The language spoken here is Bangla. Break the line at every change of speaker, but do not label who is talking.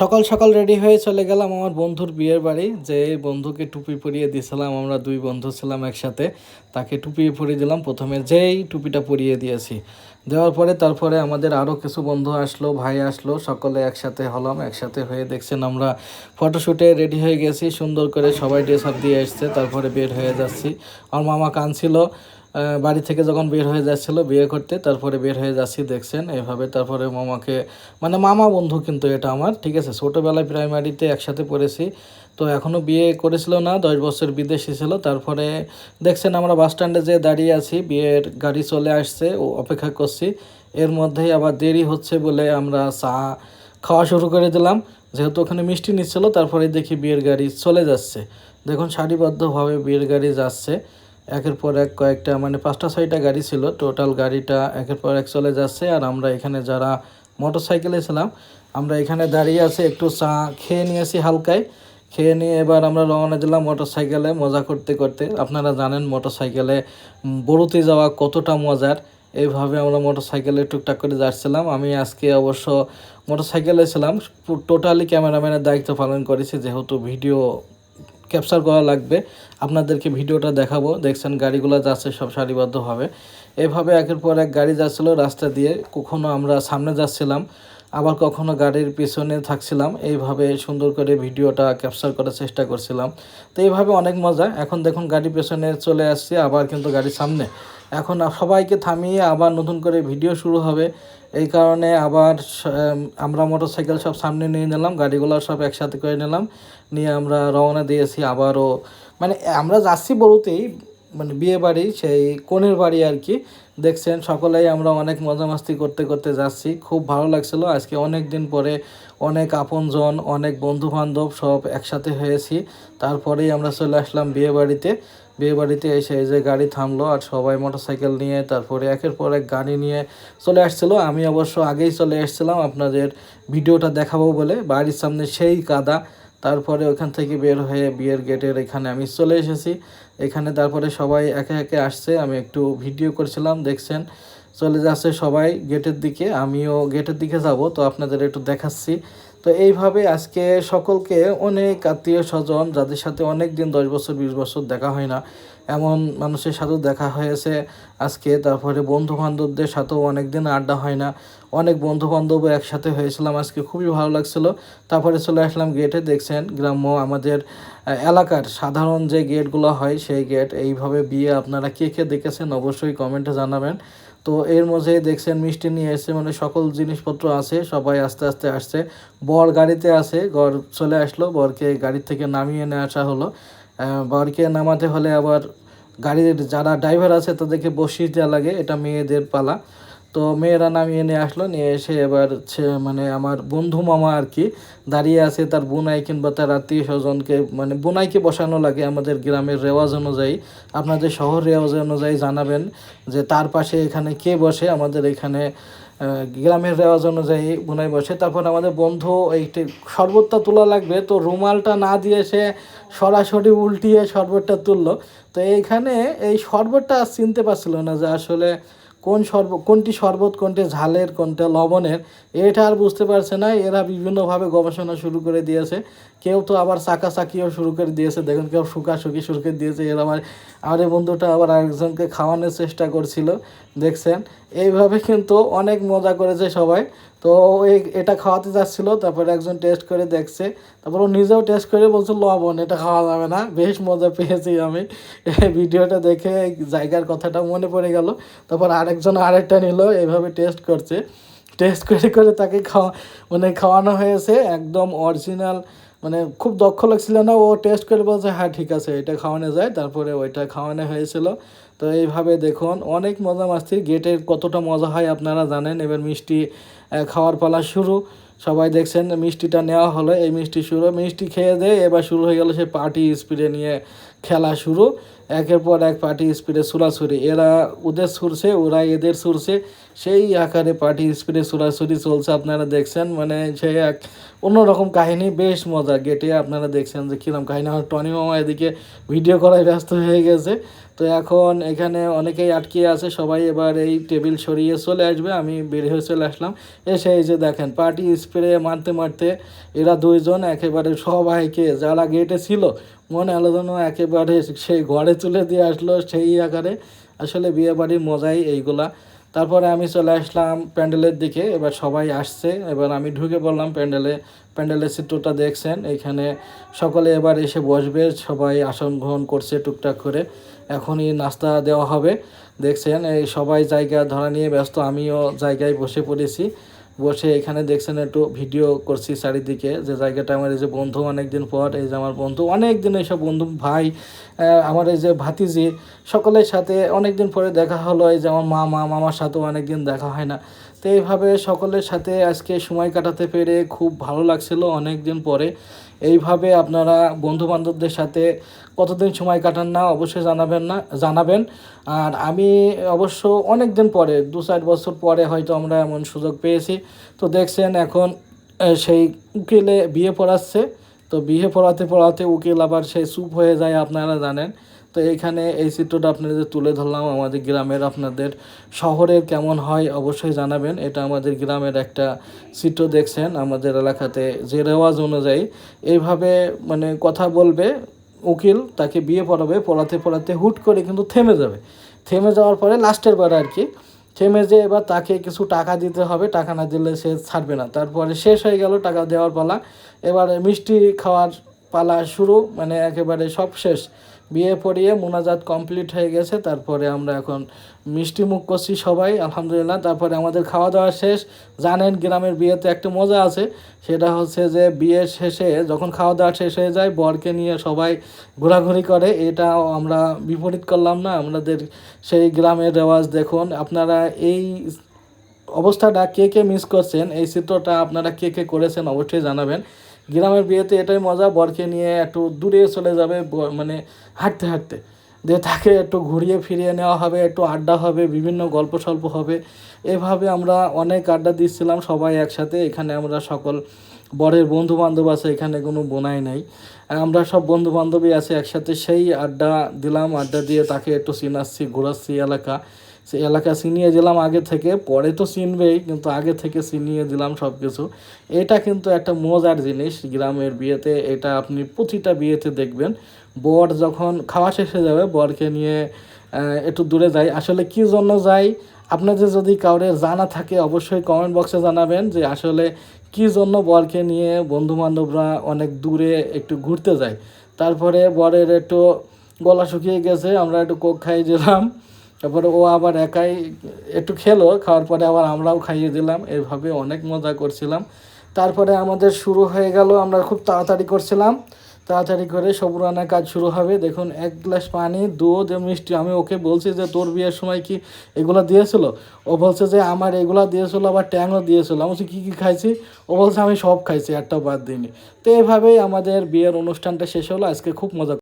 সকাল সকাল রেডি হয়ে চলে গেলাম আমার বন্ধুর বিয়ের বাড়ি। যে বন্ধুকে টুপি পরিয়ে দিয়েছিলাম, আমরা দুই বন্ধু ছিলাম একসাথে। তাকে টুপি পরিয়ে দিলাম। প্রথমে যেই টুপিটা পরিয়ে দিয়েছি। দেওয়ার পরে তারপরে আমাদের আরও কিছু বন্ধু আসলো, ভাই আসলো। সকলে একসাথে হলাম, একসাথে হয়ে দেখছেন আমরা ফটোশ্যুটে রেডি হয়ে গেছি। সুন্দর করে সবাই ড্রেস আপ দিয়ে এসছে, তারপরে বের হয়ে যাচ্ছি। আমার মামা কানছিল বাড়ি থেকে যখন বের হয়ে যাচ্ছিল, বিয়ে করতে, তারপরে বের হয়ে যাচ্ছি, দেখছেন, এভাবে তারপরে মামাকে মানে মামা বন্ধু কিন্তু এটা আমার, ঠিক আছে? ছোটোবেলায় প্রাইমারিতে একসাথে পড়েছি, তো এখনও বিয়ে করেছিল না, দশ বছর বিদেশি ছিল, তারপরে দেখছেন আমরা বাস স্ট্যান্ডে যে দাঁড়িয়ে আছি, বিয়ের গাড়ি চলে আসছে, ও অপেক্ষা করছি, এর মধ্যেই আবার দেরি হচ্ছে বলে আমরা চা খাওয়া শুরু করে দিলাম, যেহেতু ওখানে মিষ্টি নিচ্ছিল তারপরে দেখি বিয়ের গাড়ি চলে যাচ্ছে, দেখুন সারিবদ্ধভাবে বিয়ের গাড়ি যাচ্ছে একের পর এক কয়েকটা মানে পাঁচটা, ছয়টা গাড়ি ছিল। টোটাল গাড়িটা একের পর এক চলে যাচ্ছে। আর আমরা এখানে যারা মোটর সাইকেলে ছিলাম, আমরা এখানে দাঁড়িয়ে আছি, একটু চা খেয়ে নিয়েছি হালকায়। খেয়ে নিয়ে এবার আমরা রওনা দিলাম মোটর সাইকেলে মজা করতে করতে। আপনারা জানেন মোটর সাইকেলে বড়তে যাওয়া কতটা মজার। এইভাবে আমরা মোটর সাইকেলে টুকটাক করে যাচ্ছিলাম। আমি আজকে অবশ্য মোটর সাইকেলে ছিলাম। টোটালি ক্যামেরাম্যানের দায়িত্ব পালন করেছি, যেহেতু ভিডিও ক্যাপচার করা লাগবে। আপনাদেরকে ভিডিওটা দেখাবো। দেখছেন, গাড়িগুলো যাচ্ছে, সব সারিবদ্ধভাবে এভাবে একের পর এক গাড়ি যাচ্ছিল রাস্তা দিয়ে। কখনো আমরা সামনে যাচ্ছিলাম, আবার কখনো গাড়ির পিছনে থাকছিলাম। এইভাবে সুন্দর করে ভিডিওটা ক্যাপচার করার চেষ্টা করছিলাম। তো এইভাবে অনেক মজা। এখন দেখুন, গাড়ি পেছনে চলে আসছে, আবার কিন্তু গাড়ির সামনে। এখন সবাইকে থামিয়ে আবার নতুন করে ভিডিও শুরু হবে। এই কারণে আবার আমরা মোটরসাইকেল সব সামনে নিয়ে নিলাম, গাড়িগুলো সব একসাথে করে নিলাম, নিয়ে আমরা রওনা দিয়েছি আবারও। মানে আমরা যাচ্ছি বলতেই মানে বিয়ে বাড়ি, সেই কনের বাড়ি আর কি। দেখছেন সকলেই আমরা অনেক মজা মাস্তি করতে করতে যাচ্ছি। খুব ভালো লাগছিল। আজকে অনেক দিন পরে অনেক আপনজন, অনেক বন্ধু বান্ধব সব একসাথে হয়েছি। তারপরেই আমরা চলে আসলাম বিয়ে বাড়িতে। বিয়ে বাড়িতে এসে এই যে গাড়ি থামলো আর সবাই মোটরসাইকেল নিয়ে, তারপরে একের পর এক গাড়ি নিয়ে চলে আসছিল। আমি অবশ্য আগেই চলে এসেছিলাম আপনাদের ভিডিওটা দেখাবো বলে। বাড়ির সামনে সেই কাদা। তারপরে ওখান থেকে বের হয়ে বিয়ের গেটের এখানে আমি চলে এসেছি। এখানে তারপরে সবাই একে একে আসছে। আমি একটু ভিডিও করছিলাম, দেখছেন? চলে যাচ্ছে সবাই গেটের দিকে। আমিও গেটের দিকে যাব, তো আপনাদের একটু দেখাচ্ছি। তো এইভাবে আজকে সকলকে অনেক আত্মীয় স্বজন, যাদের সাথে অনেক দিন দশ বছর, বিশ বছর দেখা হয় না, এমন মানুষের সাথেও দেখা হয়েছে আজকে। তারপরে বন্ধু বান্ধবদের সাথেও অনেক দিন আড্ডা হয় না। অনেক বন্ধু বান্ধব একসাথে হয়েছিলাম আজকে, খুবই ভালো লাগছিল। তারপরে চলে আসলাম গেটে দেখছেন গ্রাম্য আমাদের এলাকার সাধারণ যে গেটগুলো হয়, সেই গেট এইভাবে বিয়ে আপনারা কে কে দেখেছেন অবশ্যই কমেন্টে জানাবেন। তো এর মধ্যে দেখছেন মিষ্টি নিয়ে এসে মানে সকল জিনিসপত্র আছে, সবাই আস্তে আস্তে আসছে। বর গাড়িতে আছে ঘর চলে আসলো, বরকে গাড়ি থেকে নামিয়ে নিয়ে আসা হলো। বরকে নামাতে হলে আবার গাড়ির যারা ড্রাইভার আছে তাদেরকে বসিয়ে দেওয়া লাগে, এটা মেয়েদের পালা। তো মেয়েরা নামিয়ে নিয়ে আসলো, নিয়ে এসে এবার ছে- মানে আমার বন্ধু মামা আর কি দাঁড়িয়ে আছে, তার বোনাই কিংবা তার আত্মীয় স্বজনকে মানে বোনাইকে বসানো লাগে আমাদের গ্রামের রেওয়াজ অনুযায়ী। আপনাদের শহর রেওয়াজ অনুযায়ী জানাবেন যে তার পাশে এখানে কে বসে, আমাদের এখানে গ্রামের রেওয়াজ অনুযায়ী বোনাই বসে। তারপর আমাদের বন্ধু এইটি শরবতটা তোলা লাগবে, তো রুমালটা না দিয়ে সে সরাসরি উল্টিয়ে শরবতটা তুললো। তো এইখানে এই শরবতটা চিনতে পারছিল না যে আসলে কোন সর্ব কোনটি শরবত, কোনটি ঝালের, কোনটা লবণের, এটা আর বুঝতে পারছে না। এরা বিভিন্নভাবে গবেষণা শুরু করে দিয়েছে। কেউ তো আবার চাকা চাকিও শুরু করে দিয়েছে। দেখুন, কেউ শুকা শুকি শুরু করে দিয়েছে। এর আমার আমার এই বন্ধুটা আবার আরেকজনকে খাওয়ানোর চেষ্টা করছিল, দেখছেন? এইভাবে কিন্তু অনেক মজা করেছে সবাই। তো এই, এটা খাওয়াতে যাচ্ছিল, তারপরে একজন টেস্ট করে দেখছে। তারপর ও নিজেও টেস্ট করে বলছে, লবণ, এটা খাওয়া যাবে না। বেশ মজা পেয়েছি আমি। ভিডিওটা দেখে জায়গার কথাটা মনে পড়ে গেল। তারপর আরেকজন আরেকটা নিল, এইভাবে টেস্ট করছে। টেস্ট করে করে তাকে খাওয়া মানে খাওয়ানো হয়েছে একদম অরিজিনাল মানে খুব দক্ষ লাগছিল না, ও টেস্ট করে বলছে হ্যাঁ ঠিক আছে, এটা খাওয়ানো যায়। তারপরে ওইটা খাওয়ানো হয়েছিল। তো এইভাবে দেখুন, অনেক মজা মাস্তি গেটের কতটা মজা হয় আপনারা জানেন। এবার মিষ্টি খাওয়ার পালা শুরু। সবাই দেখছেন মিষ্টিটা নেওয়া হলো, এই মিষ্টি শুরু। মিষ্টি খেয়ে দেয় এবার শুরু হয়ে গেল সেই পার্টি স্পিডে নিয়ে খেলা শুরু। একের পর এক পার্টি স্পিডে ছুরাছুরি এরা ওদের ছুরছে ওরা এদের ছুরছে সেই আকারে পার্টি স্পিডে ছুরাছুরি চলছে, আপনারা দেখছেন। মানে সেই এক অন্যরকম কাহিনী, বেশ মজা গেটে আপনারা দেখছেন যে কিরম কাহিনী। আমার টনি মামা এদিকে ভিডিও করায় ব্যস্ত হয়ে গেছে। তো এখন এখানে অনেকেই আটকে আছে, সবাই এবার এই টেবিল সরিয়ে চলে আসবে, আমি বের হয়ে চলে আসলাম। এসে এই যে দেখেন, পার্টি স্প্রে মারতে মারতে এরা দুইজন একেবারে সবাইকে, যারা গেটে ছিল, মনে হলো যেন একেবারে সেই ঘরে তুলে দিয়ে আসলো সেই আকারে। আসলে বিয়ে বাড়ির মজাই এইগুলা। তারপরে আমি চলে আসলাম প্যান্ডেলের দিকে, এবার সবাই আসছে, এবার আমি ঢুকে পড়লাম প্যান্ডেলে। প্যান্ডেলের চিত্রটা দেখছেন, এখানে সকলে এবার এসে বসবে, সবাই আসন গ্রহণ করছে টুকটাক করে। এখনই নাস্তা দেওয়া হবে। দেখছেন, এই সবাই জায়গা ধরা নিয়ে ব্যস্ত, আমিও জায়গায় বসে পড়েছি। বসে এখানে দেখছেন, একটু ভিডিও করছি চারিদিকে, যে জায়গাটা আমার এই যে বন্ধু অনেকদিন পর, এই যে আমার বন্ধু অনেক দিন এইসব বন্ধু, ভাই আমার এই যে ভাতিজি, সকলের সাথে অনেক দিন পরে দেখা হলো, এই যে আমার মামা, মামার সাথেও অনেক দিন দেখা হয় না। তো এইভাবে সকলের সাথে আজকে সময় কাটাতে পেরে খুব ভালো লাগছিল অনেক দিন পরে। এইভাবে আপনারা বন্ধু বান্ধবদের সাথে কতদিন সময় কাটান না অবশ্যই জানাবেন না, জানাবেন। আর আমি অবশ্য অনেক দিন পরে, দু চার বছর পরে হয়তো আমরা এমন সুযোগ পেয়েছি। তো দেখছেন এখন সেই উকিলে বিয়ে পড়াচ্ছে। তো বিয়ে পড়াতে পড়াতে উকিল আবার সেই চুপ হয়ে যায়, আপনারা জানেন। তো এইখানে এই চিত্রটা আপনাদের তুলে ধরলাম, আমাদের গ্রামের আপনাদের শহরের কেমন হয় অবশ্যই জানাবেন। এটা আমাদের গ্রামের একটা চিত্র দেখছেন, আমাদের এলাকাতে যে রেওয়াজ অনুযায়ী। এইভাবে মানে কথা বলবে, উকিল তাকে বিয়ে পড়াবে, পড়াতে পড়াতে হুট করে কিন্তু থেমে যাবে। থেমে যাওয়ার পরে লাস্টের বার আর কি, থেমে যে এবার তাকে কিছু টাকা দিতে হবে, টাকা না দিলে সে ছাড়বে না। তারপরে শেষ হয়ে গেল টাকা দেওয়ার পালা। এবারে মিষ্টি খাওয়ার পালা শুরু মানে একেবারে সব শেষ। বিয়ে পড়িয়ে মোনাজাত কমপ্লিট হয়ে গেছে, তারপরে আমরা এখন মিষ্টি মুখ করছি সবাই, আলহামদুলিল্লাহ। তারপরে আমাদের খাওয়া দাওয়া শেষ। জানেন গ্রামের বিয়েতে একটা মজা আছে, সেটা হচ্ছে যে বিয়ের শেষে যখন খাওয়া দাওয়া শেষ হয়ে যায়, বরকে নিয়ে সবাই ঘোরাঘুরি করে। এটাও আমরা বিপরীত করলাম না, আমাদের সেই গ্রামের রেওয়াজ দেখুন। আপনারা এই অবস্থাটা কে কে মিস করছেন, এই চিত্রটা আপনারা কে কে করেছেন অবশ্যই জানাবেন। গ্রামের বিয়েতে এটাই মজা, বরকে নিয়ে একটু দূরে চলে যাবে মানে হাঁটতে হাঁটতে। দিয়ে তাকে একটু ঘুরিয়ে ফিরিয়ে নেওয়া হবে, একটু আড্ডা হবে, বিভিন্ন গল্প সল্প হবে। এভাবে আমরা অনেক আড্ডা দিচ্ছিলাম সবাই একসাথে। এখানে আমরা সকল বরের বন্ধু বান্ধব আছে, এখানে কোনো বোনাই নাই। আমরা সব বন্ধু বান্ধবী আছে, একসাথে সেই আড্ডা দিলাম, আড্ডা দিয়ে তাকে একটু চিনাচ্ছি, ঘোরাচ্ছি এলাকা। সেই এলাকা চিনিয়ে দিলাম আগে থেকে, পরে তো চিনবেই, কিন্তু আগে থেকে চিনিয়ে দিলাম সব কিছু এটা কিন্তু একটা মজার জিনিস গ্রামের বিয়েতে, এটা আপনি প্রতিটা বিয়েতে দেখবেন। বর যখন খাওয়া শেষ যাবে, বরকে নিয়ে একটু দূরে যাই। আসলে কি জন্য যাই? আপনাদের যদি কাউরে জানা থাকে, অবশ্যই কমেন্ট বক্সে জানাবেন যে আসলে কি জন্য বরকে নিয়ে বন্ধু বান্ধবরা অনেক দূরে একটু ঘুরতে যায়। তারপরে বরের একটু গলা শুকিয়ে গেছে, আমরা একটু কোক খাইয়ে দিলাম। তারপরে ও আবার একাই একটু খেলো, খাওয়ার পরে আবার আমরাও খাইয়ে দিলাম। এভাবে অনেক মজা করছিলাম। তারপরে আমাদের শুরু হয়ে গেল, আমরা খুব তাড়াতাড়ি করছিলাম। তাড়াতাড়ি করে সব রান্নার কাজ শুরু হবে। দেখুন, এক গ্লাস পানি, দুধ মিষ্টি। আমি ওকে বলছি যে, তোর বিয়ের সময় কি এগুলো দিয়েছিল? ও বলছে যে, আমার এগুলো দিয়েছিল, আবার ট্যাংও দিয়েছিল। আমি বলছি, কী কী খাইছি? ও বলছে, আমি সব খাইছি, একটাও বাদ দিইনি। তো এভাবেই আমাদের বিয়ের অনুষ্ঠানটা শেষ হলো। আজকে খুব মজা